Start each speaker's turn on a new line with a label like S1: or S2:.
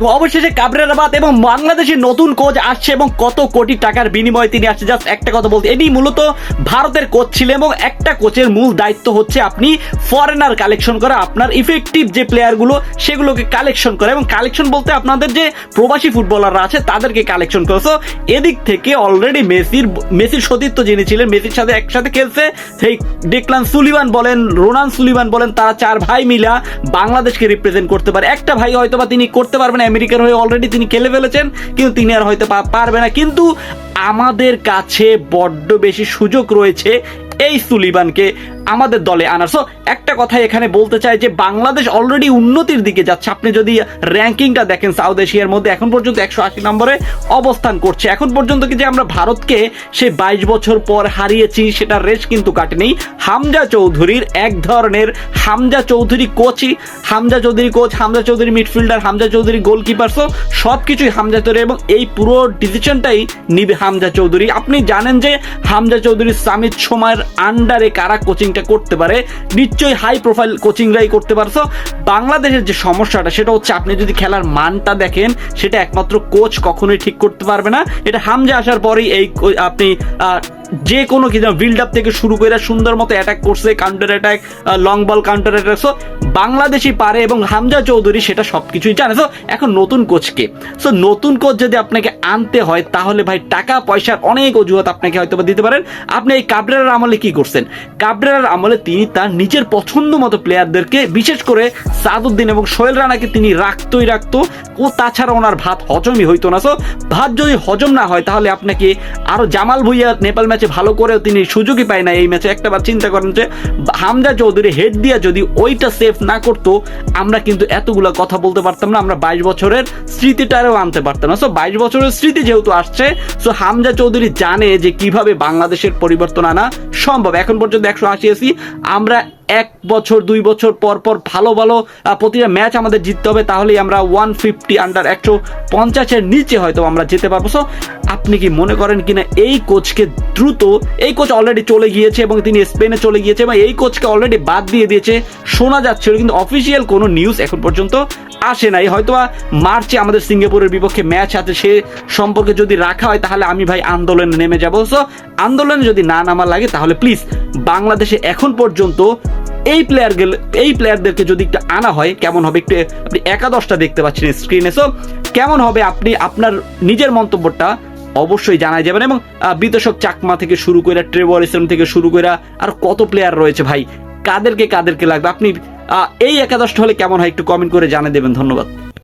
S1: তো অবশেষে কাবরেরাবাদ এবং বাংলাদেশের নতুন কোচ আসছে এবং কত কোটি টাকার বিনিময়ে তিনি আসছে। জাস্ট একটা কথা বলতে, এটি মূলত ভারতের কোচ ছিল এবং একটা কোচের মূল দায়িত্ব হচ্ছে আপনি ফরেনার কালেকশন করা, আপনার ইফেক্টিভ যে প্লেয়ারগুলো সেগুলোকে কালেকশন করা এবং কালেকশন বলতে আপনাদের যে প্রবাসী ফুটবলাররা আছে, তাদেরকে কালেকশন করা। সো এদিক থেকে অলরেডি মেসির মেসির সতীর্থ যিনি ছিলেন, মেসির সাথে একসাথে খেলছে, সেই ডেকলান সুলিভান বলেন রোনান সুলিভান বলেন, তারা চার ভাই মিলা বাংলাদেশকে রিপ্রেজেন্ট করতে পারে। একটা ভাই হয়তো বা তিনি করতে পারবেন আমেরিকার হয়ে অলরেডি তিনি খেলে ফেলেছেন, কিন্তু তিনি আর হয়তো পারবে না। কিন্তু আমাদের কাছে বড্ড বেশি সুযোগ রয়েছে এই সুলিবানকে। আমাদের দলে আনার। সো একটা কথা এখানে বলতে চাই যে, বাংলাদেশ অলরেডি উন্নতির দিকে যাচ্ছে। আপনি যদি র্যাঙ্কিংটা দেখেন সাউথ এশিয়ার মধ্যে এখন পর্যন্ত একশো আশি নম্বরে অবস্থান করছে। এখন পর্যন্ত কি যে আমরা ভারতকে সে বাইশ বছর পর হারিয়েছি সেটা রেশ কিন্তু কাটেনি। হামজা চৌধুরীর এক ধরনের Hamza Chowdhury কোচই Hamza Choudhury coach Hamza Choudhury midfielder Hamza Choudhury goalkeeper so সব কিছুই হামজা চৌধুরী এবং এই পুরো ডিসিশনটাই নিবে হামজা চৌধুরী। আপনি জানেন যে হামজা চৌধুরী সামিত সময়ের আন্ডারে কারা কোচিংটা করতে পারে, নিশ্চয়ই হাই প্রোফাইল কোচিংরাই করতে পারছ। বাংলাদেশের যে সমস্যাটা, সেটা হচ্ছে আপনি যদি খেলার মানটা দেখেন, সেটা একমাত্র কোচ কখনোই ঠিক করতে পারবে না। এটা হামজা আসার পরেই এই, আপনি যে কোনো কিছু বিল্ড আপ থেকে শুরু করে সুন্দর মতো অ্যাটাক করছে counter attack long ball counter attack so Bangladeshi পারে এবং হামজা চৌধুরী সেটা সব কিছুই জানে। সো এখন নতুন কোচকে সো নতুন কোচ যদি আপনাকে আনতে হয়, তাহলে ভাই টাকা, পয়সার অনেক অজুহাত আপনাকে হয়তো দিতে পারেন। আপনি এই কাবরেরার আমলে কি করছেন? কাবরেরার আমলে তিনি তার নিজের পছন্দ মতো প্লেয়ারদেরকে বিশেষ করে সাদুদ্দিন এবং সোহেল রানাকে তিনি রাখতোই রাখতো। ও তাছাড়া ওনার ভাত হজমই হইতো না। সো ভাত যদি হজম না হয়, তাহলে আপনাকে আরও জামাল ভুইয়া নেপাল ম্যাচে ভালো করেও তিনি সুযোগই পায় না এই ম্যাচে। একটাবার চিন্তা করেন যে, হামজা চৌধুরী হেড দিয়া যদি ওইটা সেফ না করতো, আমরা কিন্তু এতগুলো কথা বলতে পারতাম না, আমরা বাইশ বছরের স্মৃতিটারও আনতে পারতাম না। সো বাইশ বছরের স্মৃতি যেহেতু আসছে সো হামজা চৌধুরী জানে যে কীভাবে বাংলাদেশের পরিবর্তন আনা সম্ভব। এখন পর্যন্ত একশো আশি এসি আমরা এক বছর, দুই বছর পর পর ভালো ভালো প্রতিটা ম্যাচ আমাদের জিততে হবে, তাহলেই আমরা ওয়ান ফিফটি আন্ডার একশো পঞ্চাশের নিচে হয়তো আমরা যেতে পারব। সো আপনি কি মনে করেন কিনা এই কোচকে দ্রুত, এই কোচ অলরেডি চলে গিয়েছে এবং তিনি স্পেনে চলে গিয়েছে এবং এই কোচকে অলরেডি বাদ দিয়ে দিয়েছে, শোনা যাচ্ছিল, কিন্তু অফিসিয়াল কোনো নিউজ এখন পর্যন্ত আসে নাই হয়তো মার্চে আমাদের সিঙ্গাপুরের বিপক্ষে ম্যাচ আছে, সে সম্পর্কে যদি রাখা হয়, তাহলে আমি ভাই আন্দোলনে নেমে যাব। সো আন্দোলনে যদি না নামা লাগে, তাহলে প্লিজ বাংলাদেশে এখন পর্যন্ত এই প্লেয়ার গেলে, এই প্লেয়ারদেরকে যদি একটু আনা হয়, কেমন হবে একটু, আপনি একাদশটা দেখতে পাচ্ছেন স্ক্রিনে সো কেমন হবে আপনি আপনার নিজের মন্তব্যটা অবশ্যই জানাই যাবেন এবং বিতোষক চাকমা থেকে শুরু করে ইসলাম থেকে শুরু করে, আর কত প্লেয়ার রয়েছে ভাই? কাদেরকে কাদেরকে লাগবে? আপনি এই একাদশটা হলে কেমন হয় একটু কমেন্ট করে জানিয়ে দেবেন ধন্যবাদ।